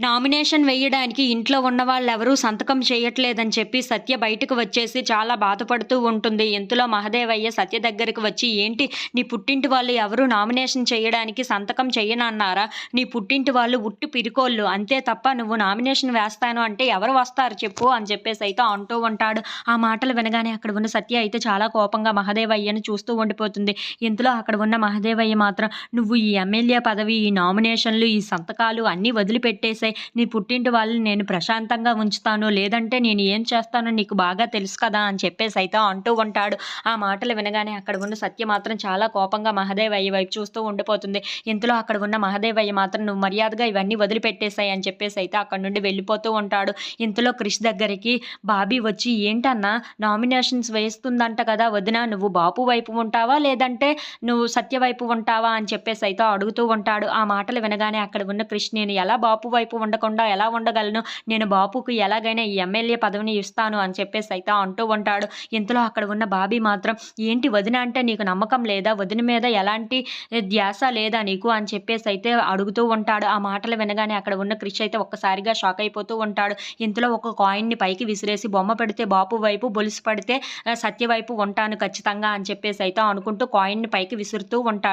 Nomination వేయడానికి ఇంట్లో ఉన్న వాళ్ళెవరూ సంతకం చేయట్లేదని చెప్పి సత్య బయటకు వచ్చేసి చాలా బాధపడుతూ ఉంటుంది. ఇంతలో మహదేవయ్య సత్య దగ్గరకు వచ్చి ఏంటి? నీ పుట్టింటి వాళ్ళు ఎవరు నామినేషన్ చేయడానికి సంతకం చేయనన్నారా? నీ పుట్టింటి వాళ్ళు ఉట్టి పిరికోళ్ళు. అంతే తప్ప నువ్వు నామినేషన్ వేస్తాను అంటే ఎవరు వస్తారు చెప్పు అని చెప్పేసి అయితే అంటూ ఉంటాడు. ఆ మాటలు వినగానే అక్కడ ఉన్న సత్య అయితే చాలా కోపంగా మహదేవయ్యను చూస్తూ ఉండిపోతుంది. ఇంతలో అక్కడ ఉన్న మహదేవయ్య మాత్రం? నువ్వు ఈ ఎమ్మెల్యే పదవి ఈ నామినేషన్లు ఈ సంతకాలు అన్నీ వదిలిపెట్టేసే నీ పుట్టింటి వాళ్ళని నేను ప్రశాంతంగా ఉంచుతాను లేదంటే నేను ఏం చేస్తానో నీకు బాగా తెలుసు కదా అని చెప్పేసి అయితే అంటూ ఉంటాడు. ఆ మాటలు వినగానే అక్కడ ఉన్న సత్య మాత్రం చాలా కోపంగా మహదేవయ్య వైపు చూస్తూ ఉండిపోతుంది. ఇంతలో అక్కడ ఉన్న మహదేవయ్య మాత్రం నువ్వు మర్యాదగా ఇవన్నీ వదిలిపెట్టేశాయి అని చెప్పేసి అయితే అక్కడ నుండి వెళ్ళిపోతూ ఉంటాడు. ఇంతలో క్రిష్ దగ్గరికి బాబీ వచ్చి ఏంటన్నా నామినేషన్స్ వేస్తుందంట కదా వదిన నువ్వు బాపు వైపు ఉంటావా లేదంటే నువ్వు సత్య వైపు ఉంటావా అని చెప్పేసి అయితే అడుగుతూ ఉంటాడు. ఆ మాటలు వినగానే అక్కడ ఉన్న క్రిష్ నేను ఎలా బాపు వైపు ఉండకుండా ఎలా ఉండగలను? నేను బాపుకు ఎలాగైనా ఈ ఎమ్మెల్యే పదవిని ఇస్తాను అని చెప్పేసి అయితే అంటూ ఉంటాడు. ఇంతలో అక్కడ ఉన్న బాబీ మాత్రం ఏంటి వదిన అంటే నీకు నమ్మకం లేదా? వదిన మీద ఎలాంటి ధ్యాస లేదా నీకు? అని చెప్పేసి అయితే అడుగుతూ ఉంటాడు. ఆ మాటలు వినగానే అక్కడ ఉన్న క్రిష్ అయితే ఒక్కసారిగా షాక్ అయిపోతూ ఉంటాడు. ఇంతలో ఒక కాయిన్ని పైకి విసిరేసి బొమ్మ పెడితే బాపు వైపు బొలుసు పడితే సత్య వైపు ఉంటాను ఖచ్చితంగా అని చెప్పేసి అయితే అనుకుంటూ కాయిన్ని పైకి విసురుతూ ఉంటాడు.